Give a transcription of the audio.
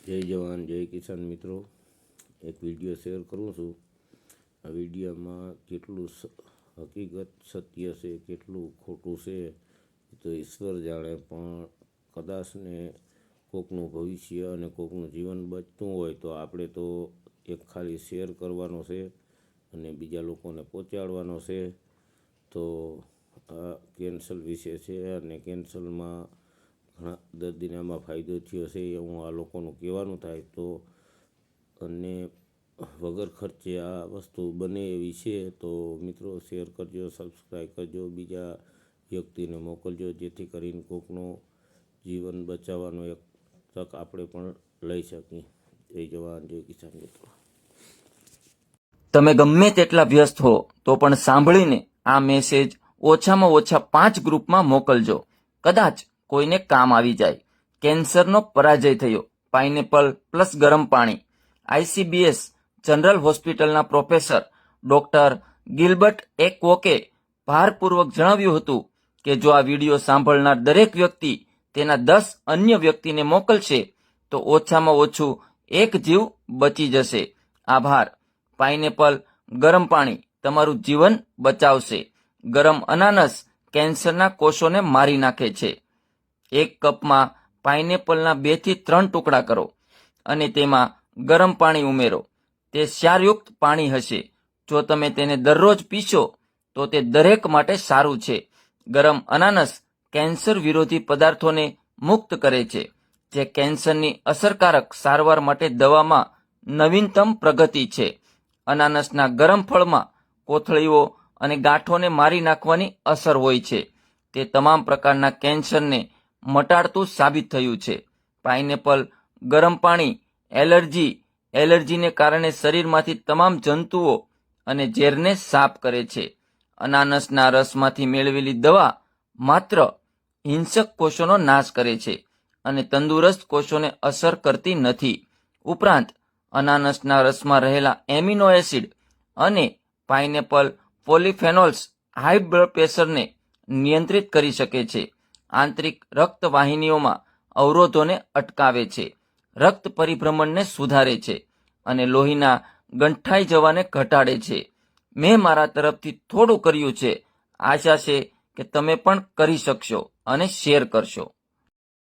જય જવાન, જય કિસાન મિત્રો. એક વીડિયો શેર કરું છું. આ વિડીયોમાં કેટલું હકીકત સત્ય છે, કેટલું ખોટું છે તો ઈશ્વર જાણે, પણ કદાચ ને કોકનું ભવિષ્ય અને કોકનું જીવન બચતું હોય તો આપણે તો એક ખાલી શેર કરવાનો છે અને બીજા લોકોને પહોંચાડવાનો છે. તો આ કેન્સલ વિશે છે અને કેન્સલમાં ઘણા દર્દીને આમાં ફાયદો થયો છે એ હું આ લોકોનું કહેવાનું થાય તો અને વગર ખર્ચે આ વસ્તુ બને એવી છે તો મિત્રો શેર કરજો, સબસ્ક્રાઈબ કરજો, બીજા વ્યક્તિને મોકલજો જેથી કરીને કોકનો જીવન બચાવવાનો એક તક આપણે પણ લઈ શકીએ. જય જવાન, જય કિસાન મિત્રો. તમે ગમે તેટલા વ્યસ્ત હો તો પણ સાંભળીને આ મેસેજ ઓછામાં ઓછા પાંચ ગ્રુપમાં મોકલજો. કદાચ કોઈને કામ આવી જાય. કેન્સરનો પરાજય થયો. પાઇનેપલ પ્લસ ગરમ પાણી. આઈસીબીએસ જનરલ હોસ્પિટલના પ્રોફેસર ડોક્ટર ગિલબર્ટ એકવોકે ભારપૂર્વક જણાવ્યું હતું કે જો આ વીડિયો સાંભળનાર દરેક વ્યક્તિ તેના દસ અન્ય વ્યક્તિને મોકલશે, તો ઓછામાં ઓછું એક જીવ બચી જશે. આભાર. પાઇનેપલ ગરમ પાણી તમારું જીવન બચાવશે. ગરમ અનાનસ કેન્સરના કોષોને મારી નાખે છે. એક કપમાં પાઇનેપલના બેથી ત્રણ ટુકડા કરો અને તેમાં ગરમ પાણી ઉમેરો. તે ક્ષારયુક્ત પાણી હશે. જો તમે તેને દરરોજ પીશો, તો તે દરેક માટે સારું છે. ગરમ અનાનસ કેન્સર વિરોધી પદાર્થોને મુક્ત કરે છે, જે કેન્સરની અસરકારક સારવાર માટે દવામાં નવીનતમ પ્રગતિ છે. અનાનસના ગરમ ફળમાં કોથળીઓ અને ગાંઠોને મારી નાખવાની અસર હોય છે. તે તમામ પ્રકારના કેન્સરને મટાડતું સાબિત થયું છે. પાઇનેપલ, ગરમ પાણી, એલર્જી, એલર્જીને કારણે શરીરમાંથી તમામ જંતુઓ અને ઝેરને સાફ કરે છે. અનાનસના રસમાંથી મેળવેલી દવા માત્ર હિંસક કોષોનો નાશ કરે છે અને તંદુરસ્ત કોષોને અસર કરતી નથી. ઉપરાંત, અનાનસના રસમાં રહેલા એમિનો એસિડ અને પાઇનેપલ પોલિફેનોલ્સ હાઈ બ્લડ પ્રેશરને નિયંત્રિત કરી શકે છે. આંતરિક રક્તવાહિનીઓમાં અવરોધોને અટકાવે છે. રક્ત પરિભ્રમણને સુધારે છે અને લોહીના ગંઠાઈ જવાને ઘટાડે છે. મેં મારા તરફથી થોડું કર્યું છે. આશા છે કે તમે પણ કરી શકશો અને શેર કરશો.